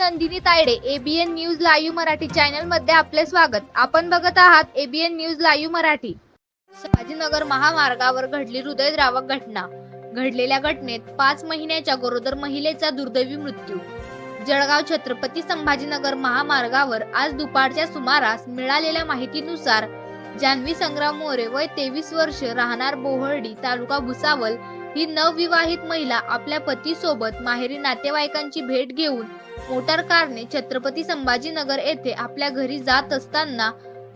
Nandini Tayde ABN news live Marathi चॅनलमध्ये आपले स्वागत. आपण बघत आहात ABN news live Marathi. Sambhajinagar महामार्गावर घडली हृदयद्रावक घटना. घडलेल्या घटनेत पाच महिन्याच्या गरोदर महिलेचा दुर्दैवी मृत्यू. जळगाव छत्रपती संभाजीनगर महामार्गावर आज दुपारच्या सुमारास मिळालेल्या माहितीनुसार जान्हवी संग्राम मोरे वय तेवीस वर्ष राहणार बोहर्डी तालुका भुसावल ही नवविवाहित महिला आपल्या पतीसोबत माहेरी नातेवाईकांची भेट घेऊन मोटार कारने छत्रपती संभाजीनगर येथे आपल्या घरी जात असताना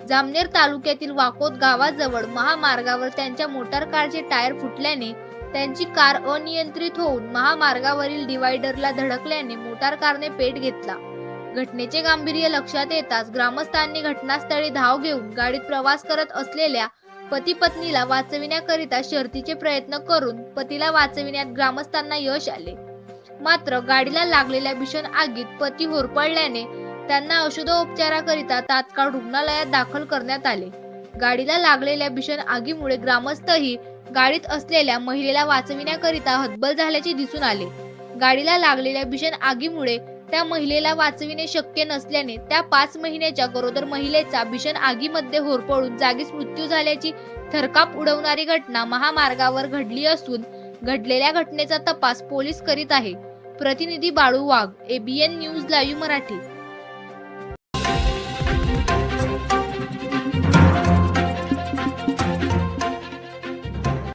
जामनेर तालुक्यातील वाकोत गावाजवळ महामार्गावर त्यांच्या मोटार कारचे टायर फुटल्याने त्यांची कार अनियंत्रित होऊन महामार्गावरील डिवायडरला धडकल्याने मोटार कारने पेट घेतला. घटनेचे गांभीर्य लक्षात येताच ग्रामस्थांनी घटनास्थळी धाव घेऊन गाडीत प्रवास करत असलेल्या पती पत्नीला वाचविण्याकरिता शर्तीचे प्रयत्न करून पतीला वाचविण्यात ग्रामस्थांना यश आले. मात्र गाडीला लागलेल्या भीषण आगीत पती होरपळल्याने त्यांना औषधोपचाराकरिता तात्काळ रुग्णालयात दाखल करण्यात आले. गाडीला लागलेल्या भीषण आगीमुळे ग्रामस्थही गाडीत असलेल्या महिलेला वाचविण्याकरिता हतबल झाल्याचे दिसून आले. गाडीला लागलेल्या भीषण आगीमुळे त्या महिलेला वाचविणे शक्य नसल्याने त्या पाच महिन्याच्या गरोदर महिलेचा भीषण आगीमध्ये होरपळून जागीच मृत्यू झाल्याची थरकाप उडवणारी घटना महामार्गावर घडली असून घडलेल्या घटनेचा तपास पोलीस करीत आहे. प्रतिनिधी Balu Wagh ABN news live Marathi.